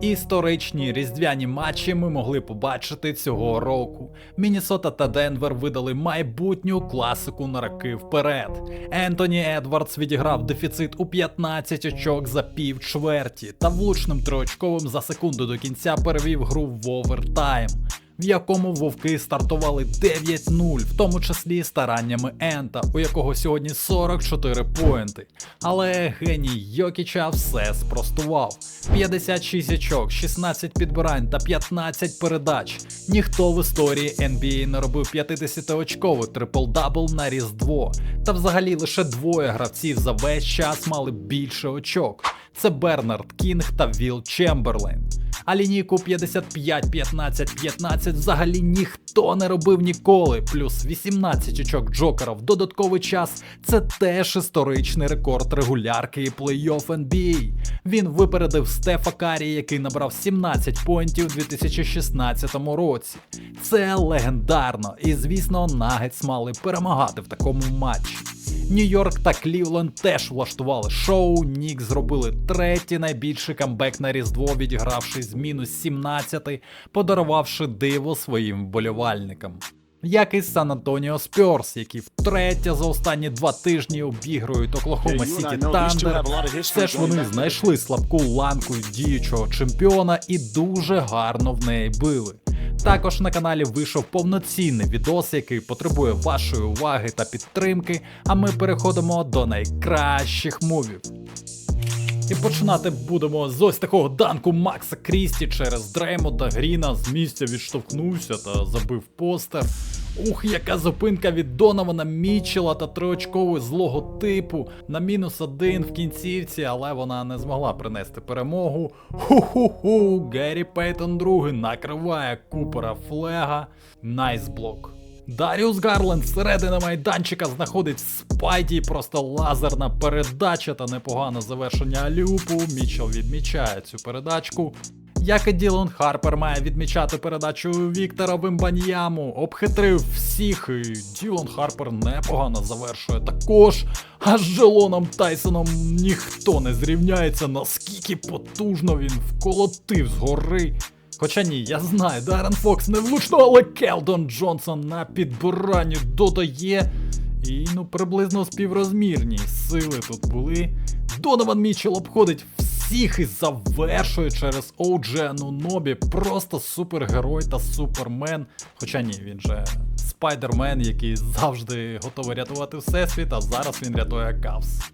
Історичні різдвяні матчі ми могли побачити цього року. Міннесота та Денвер видали майбутню класику на роки вперед. Ентоні Едвардс відіграв дефіцит у 15 очок за пів чверті та влучним триочковим за секунду до кінця перевів гру в овертайм. В якому вовки стартували 9-0, в тому числі стараннями Ента, у якого сьогодні 44 поінти. Але геній Йокіча все спростував: 56 очок, 16 підбирань та 15 передач. Ніхто в історії NBA не робив 50-очковий трипл-дабл на Різдво. Та взагалі лише двоє гравців за весь час мали більше очок. Це Бернард Кінг та Віл Чемберлейн. А лінійку 55-15-15 взагалі ніхто не робив ніколи. Плюс 18 очок Джокера в додатковий час це теж історичний рекорд регулярки і плей-офф NBA. Він випередив Стефа Карі, який набрав 17 поінтів у 2016 році. Це легендарно, і звісно, Нагетс мали перемагати в такому матчі. Нью-Йорк та Клівленд теж влаштували шоу. Нік зробили третій найбільший камбек на Різдво, відігравши з мінус 17, подарувавши диво своїм вболівальникам. Як і Сан Антоніо Спьорс, які втретє за останні два тижні обігрують Оклахома Сіті Тандер. Все ж вони знайшли слабку ланку діючого чемпіона і дуже гарно в неї били. Також на каналі вийшов повноцінний відос, який потребує вашої уваги та підтримки. А ми переходимо до найкращих мувів. І починати будемо з ось такого данку Макса Крісті через Дреймонда Гріна з місця відштовхнувся та забив постер. Ух, яка зупинка від Донована Мічела та триочкової злого типу на мінус один в кінцівці, але вона не змогла принести перемогу. Ху-ху-ху, Геррі Пейтон другий накриває Купера Флега. Найсблок. Даріус Гарленд всередині майданчика знаходить спайді, просто лазерна передача та непогане завершення алюпу. Мічел відмічає цю передачку. Як і Ділон Харпер має відмічати передачу Віктора Вимбаньяму, обхитрив всіх, і Ділон Харпер непогано завершує також. А з Джелоном Тайсоном ніхто не зрівняється, наскільки потужно він вколотив згори. Хоча ні, я знаю, Даррен Фокс не влучно, але Келдон Джонсон на підбиранні додає. І ну приблизно співрозмірні сили тут були. Донован Мічел обходить всіх і завершує через Оуджену Нобі. Просто супергерой та супермен. Хоча ні, він же спайдермен, який завжди готовий рятувати всесвіт, а зараз він рятує Кавс.